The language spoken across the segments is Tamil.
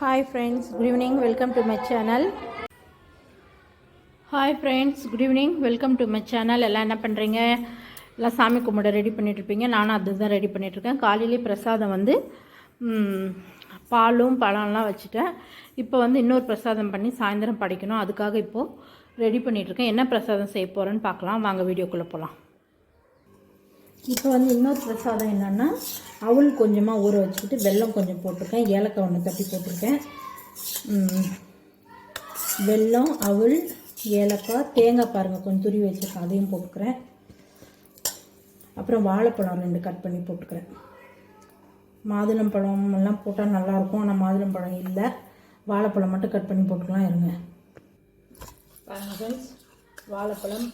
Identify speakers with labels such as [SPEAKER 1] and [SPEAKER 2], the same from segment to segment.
[SPEAKER 1] Hi friends good evening welcome to my channel hi friends good evening welcome to my channel எல்லாம் என்ன பண்ணுறீங்க எல்லாம் சாமி கும்பிட ரெடி பண்ணிகிட்ருப்பீங்க நானும் அதுதான் ரெடி பண்ணிகிட்ருக்கேன் காலையிலே பிரசாதம் வந்து பாலும் பழம்லாம் வச்சுட்டேன். இப்போ வந்து இன்னொரு பிரசாதம் பண்ணி சாயந்தரம் படைக்கணும். அதுக்காக இப்போது ரெடி பண்ணிகிட்ருக்கேன் என்ன பிரசாதம் செய்ய போகிறேன்னு பார்க்கலாம். வாங்க வீடியோக்குள்ளே போகலாம் இப்போ வந்து இன்னொரு பிரசாதம் என்னென்னா அவல் கொஞ்சமாக ஊற வச்சுக்கிட்டு வெல்லம் கொஞ்சம் போட்டிருக்கேன். ஏலக்காய் ஒன்று தட்டி போட்டிருக்கேன். வெல்லம் அவல் ஏலக்காய் தேங்காய் பாருங்கள் கொஞ்சம் துருவி வச்சுருக்கேன். அதையும் போட்டுக்கிறேன். அப்புறம் வாழைப்பழம் ரெண்டு கட் பண்ணி போட்டுக்கிறேன். மாதுளம்பழம் எல்லாம் போட்டால் நல்லாயிருக்கும் ஆனால் மாதுளம்பழம் இல்லை. வாழைப்பழம் மட்டும் கட் பண்ணி போட்டுக்கலாம் இருங்க. பாருங்கள் ஃப்ரெண்ட்ஸ் வாழைப்பழம்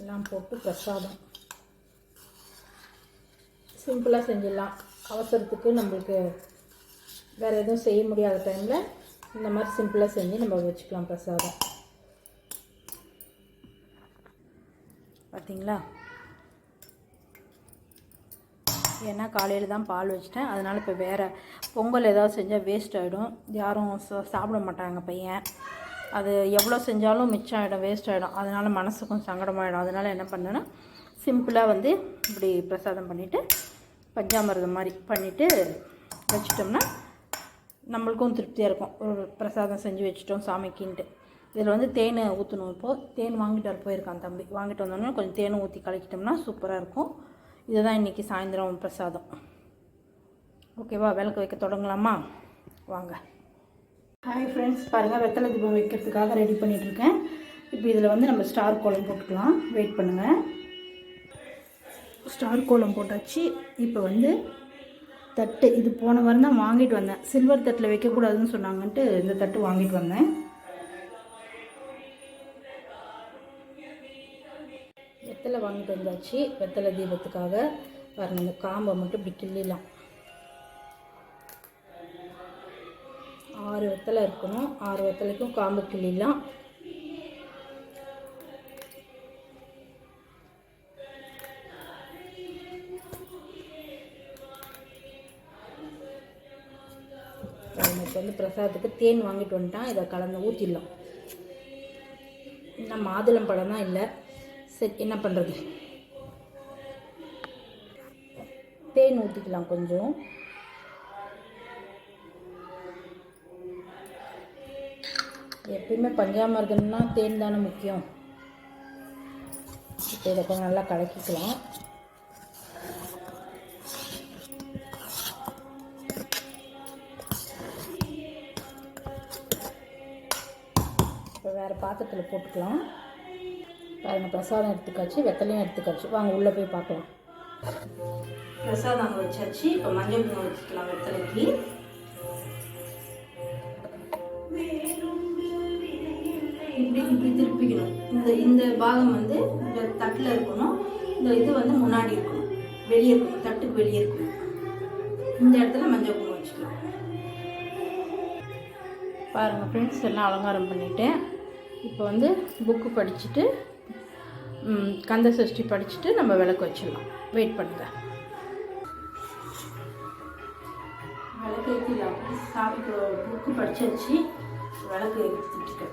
[SPEAKER 1] எல்லாம் போட்டு பிரசாதம். சிம்பிளாக செஞ்சிடலாம். அவசரத்துக்கு நம்மளுக்கு வேறு எதுவும் செய்ய முடியாத டைமில் இந்த மாதிரி சிம்பிளாக செஞ்சு நம்ம வச்சுக்கலாம் பிரசாதம். பார்த்தீங்களா ஏன்னா காலையில் தான் பால் வச்சிட்டேன். அதனால் இப்போ வேறு பொங்கல் ஏதாவது செஞ்சால் வேஸ்ட் ஆகிடும் யாரும் சா- சாப்பிட மாட்டாங்க பையன். அது எவ்வளோ செஞ்சாலும் மிச்சம் ஆகிடும் வேஸ்ட் ஆகிடும் அதனால் மனசுக்கும் சங்கடமாயிடும். அதனால் என்ன பண்ணேன்னா சிம்பிளாக வந்து இப்படி பிரசாதம் பண்ணிவிட்டு பஞ்சாமிரதம் மாதிரி பண்ணிவிட்டு வச்சிட்டோம்னா நம்மளுக்கும் திருப்தியாக இருக்கும். ஒரு பிரசாதம் செஞ்சு வச்சிட்டோம் சாமிக்குன்ட்டு. இதில் வந்து தேன் ஊற்றணும் இப்போது தேன் வாங்கிட்டு வர போயிருக்கான் தம்பி. வாங்கிட்டு வந்தோடனே கொஞ்சம் தேன் ஊற்றி கலக்கிட்டோம்னா சூப்பராக இருக்கும். இதுதான் இன்றைக்கி சாயந்தரம் பிரசாதம். ஓகேவா? விளக்கு வைக்க தொடங்கலாமா? வாங்க. ஹாய் ஃப்ரெண்ட்ஸ் பாருங்கள் வெத்தலை தீபம் வைக்கிறதுக்காக ரெடி பண்ணிகிட்ருக்கேன் இப்போ இதில் வந்து நம்ம ஸ்டார் கோலம் போட்டுக்கலாம். வெயிட் பண்ணுங்கள் ஸ்டார் கோலம் போட்டாச்சு. இப்போ வந்து தட்டு இது போன வாரம் தான் வாங்கிட்டு வந்தேன். சில்வர் தட்டில் வைக்கக்கூடாதுன்னு சொன்னாங்கன்ட்டு இந்த தட்டு வாங்கிட்டு வந்தேன். வெத்தலை வாங்கிட்டு வந்தாச்சு. வெத்தலை தீபத்துக்காக வரணும் இந்த காம்பை மட்டும் இப்படி கிள்ளிடலாம். ஆறு வெத்தலை இருக்கணும். ஆறு வெத்தலைக்கும் காம்பு கிள்ளிடலாம். இப்போ வந்து பிரசாதத்துக்கு தேன் வாங்கிட்டு வந்துட்டான். இதை கலந்து ஊற்றிடலாம் இன்னும் மாதுளம் பழம் தான் இல்லை. சரி என்ன பண்ணுறது தேன் ஊற்றிக்கலாம் கொஞ்சம். எப்பயுமே பஞ்சாமிரதம்னா தேன் தானே முக்கியம். இப்போ இதை கொஞ்சம் நல்லா கலக்கிக்கலாம். வேறு பாத்திரத்தில் போட்டுக்கலாம். பாருங்க பிரசாதம் எடுத்துக்காச்சு வெத்தலையும் எடுத்துக்காச்சு. வாங்க உள்ளே போய் பார்க்கலாம். பிரசாதம் அங்கே வச்சாச்சு. இப்போ மஞ்சள் குங்குமம் வச்சுக்கலாம் வெத்தலைக்கு. இப்படி இப்படி திருப்பிக்கணும். இந்த இந்த பாகம் வந்து இந்த தட்டில் இருக்கணும். இந்த இது வந்து முன்னாடி இருக்கணும். வெளியே இருக்கணும். தட்டுக்கு வெளியே இருக்கணும். இந்த இடத்துல மஞ்சள் குங்குமம் வச்சுக்கலாம். பாருங்கள் ஃப்ரெண்ட்ஸ் எல்லாம் அலங்காரம் பண்ணிட்டேன் இப்போ வந்து புக்கு படிச்சுட்டு கந்த சஷ்டி படிச்சுட்டு நம்ம விளக்கு வச்சிடலாம். வெயிட் பண்ணுங்க. விளக்கு ஏற்றிடலாம் சாமி புக்கு படிச்சாச்சு விளக்கு ஏற்றிட்டுருக்கேன்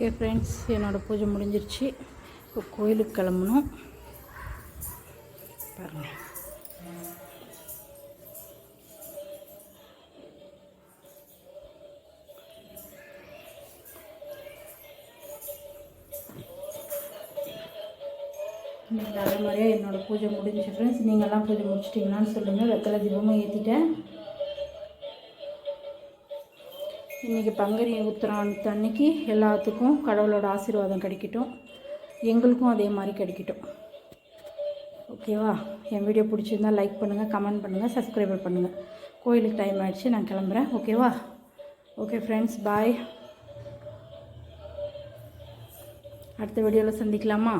[SPEAKER 1] ஓகே ஃப்ரெண்ட்ஸ் என்னோடய பூஜை முடிஞ்சிருச்சு. இப்போ கோயிலுக்கு கிளம்பணும். பாருங்கள் இன்னைக்கு நல்ல மாதிரியாக என்னோடய பூஜை முடிஞ்சு ஃப்ரெண்ட்ஸ் நீங்கள்லாம் பூஜை முடிச்சிட்டிங்களான்னு சொல்லுங்கள் வெத்தலை தீபமும் ஏற்றிட்டேன் இன்றைக்கி பங்குனி உத்திராணத்து அன்னைக்கு எல்லாத்துக்கும் கடவுளோட ஆசீர்வாதம் கிடைக்கட்டும். எங்களுக்கும் அதே மாதிரி கிடைக்கட்டும். ஓகேவா? என் வீடியோ பிடிச்சிருந்தா லைக் பண்ணுங்கள் கமெண்ட் பண்ணுங்கள் சப்ஸ்கிரைபர் பண்ணுங்கள் கோயிலுக்கு டைம் ஆகிடுச்சு நான் கிளம்புறேன். ஓகேவா? ஓகே ஃப்ரெண்ட்ஸ் பாய் அடுத்த வீடியோவில் சந்திக்கலாமா?